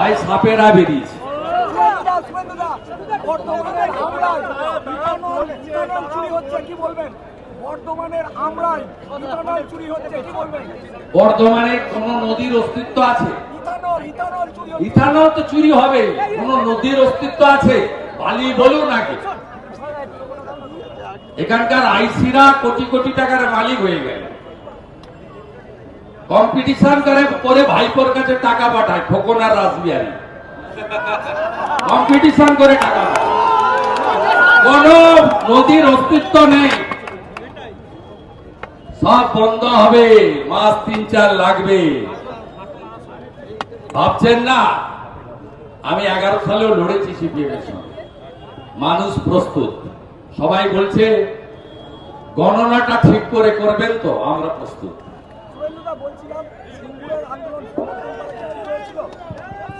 তাই সাপেরা বেরিয়েছে শুভেন্দুদা, শুভেন্দুদা, আমরাই ইথানল ইথানল চুরি হচ্ছে কি বলবেন বর্ধমানের আমরাই ইথানল চুরি হচ্ছে কি বলবেন বর্ধমানে কোন নদীর অস্তিত্ব আছে ইথানল ইথানল চুরি হচ্ছে ইথানল তো চুরি হবে কোন নদীর অস্তিত্ব আছে বালি বলুন নাকি এখানকার আইসিরা কোটি কোটি টাকার মালিক হয়ে গেল কম্পিটিশন করে করে ভাইপোর কাছে টাকা পাঠায় খোকন আর রাসবিহারি কম্পিটিশন করে টাকা। কোন নদীর অস্তিত্ব নেই। সব বন্ধ হবে, মাস তিন চার লাগবে। ভাবছেন না? আমি এগারো সালেও লড়েছি সিপিএম এর সঙ্গে। মানুষ প্রস্তুত। সবাই বলছে, গণনাটা ঠিক করে করবেন তো, আমরা প্রস্তুত। শুভেন্দুদা বলছিলাম সিঙ্গুরের আন্দোলন সমর্থন করা ঠিক হয়েছিল।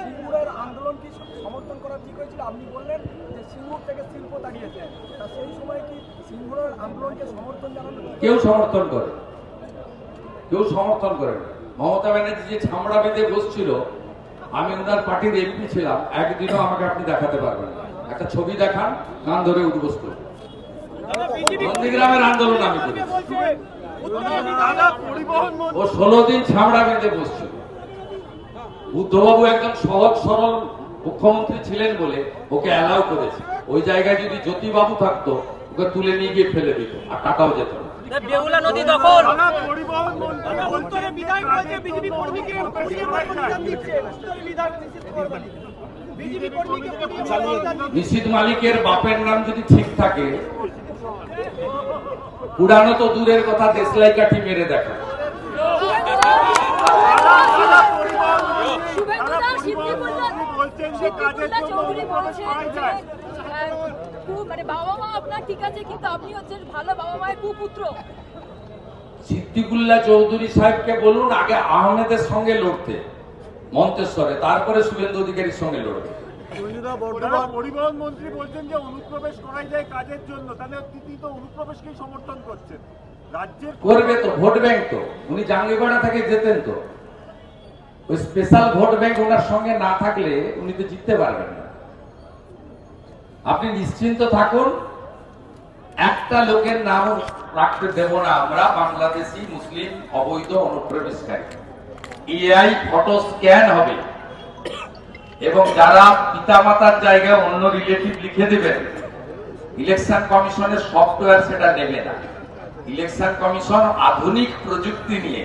সিঙ্গুরের আন্দোলন কি সমর্থন করা ঠিক হয়েছিল? আপনি বললেন যে সিঙ্গুর থেকে শিল্প দাঁড়িয়েছে। তা সেই সময় কি সিঙ্গুরের আন্দোলনকে সমর্থন জানানো কেউ সমর্থন করে কেউ সমর্থন করে মমতা ব্যানার্জি যে ছামড়া বেঁধে বসছিল আমি ওনার পার্টির এমপি ছিলাম একদিনও আমাকে আপনি দেখাতে পারবেন একটা ছবি দেখান কান ধরে উদ্বোস করবেন নন্দীগ্রামের আন্দোলন আমি করি ও ষোলো দিন ছামড়া বেঁধে বসছিল। বুদ্ধবাবু একদম সহজ সরল মুখ্যমন্ত্রী ছিলেন বলে ওকে অ্যালাউ করেছে। ওই জায়গায় যদি জ্যোতিবাবু থাকতো ওকে তুলে নিয়ে গিয়ে ফেলে দিত আর টাকাও যেত না। বেহুলা নদী দখল। নিশিত মালিকের বাপের নাম যদি ঠিক থাকে পুরানো তো দূরের কথা, দেশলাই কাঠি মেরে দেখা। বাবা মা আপনার ঠিক আছে কিন্তু ভালো বাবা মায়ের চৌধুরী সাহেবকে বলুন আহমেদের সঙ্গে লড়তে, মন্তেশ্বরে, তারপরে শুভেন্দু অধিকারীর সঙ্গে লড়বে। পরিবহন মন্ত্রী বলছেন যে অনুপ্রবেশ করাই যায় কাজের জন্য। তাহলে তিনি তো অনুপ্রবেশকেই সমর্থন করছেন। রাজ্যের করবে তো ভোট ব্যাংক তো। উনি জাঙ্গিপাড়া থেকে যেতেন তো। ওই স্পেশাল ভোট ব্যাংক ওনার সঙ্গে না থাকলে উনি তো জিততে পারবেন না। আপনি নিশ্চিন্ত থাকুন একটা লোকের নাম রাখতে দেব না আমরা বাংলাদেশি মুসলিম অবৈধ অনুপ্রবেশকারী। এআই ফটো স্ক্যান হবে। এবং যারা পিতামাতার জায়গায় অন্য রিলেটিভ লিখে দেবেন ইলেকশন কমিশনের সফটওয়্যার সেটা নেবে না। ইলেকশন কমিশন আধুনিক প্রযুক্তি নিয়ে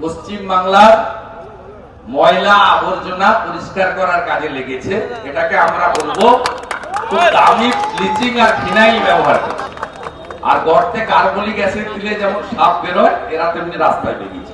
পশ্চিম বাংলার ময়লা আবর্জনা পরিষ্কার করার কাজে লেগেছে। এটাকে আমরা বলব দামি ব্লিচিং আর ফিনাইল ব্যবহার করছে। আর গর্তে কার্বলিক অ্যাসিড দিলে যেমন সাপ বেরোয়, এরা তেমনি রাস্তায় বেরিয়েছে।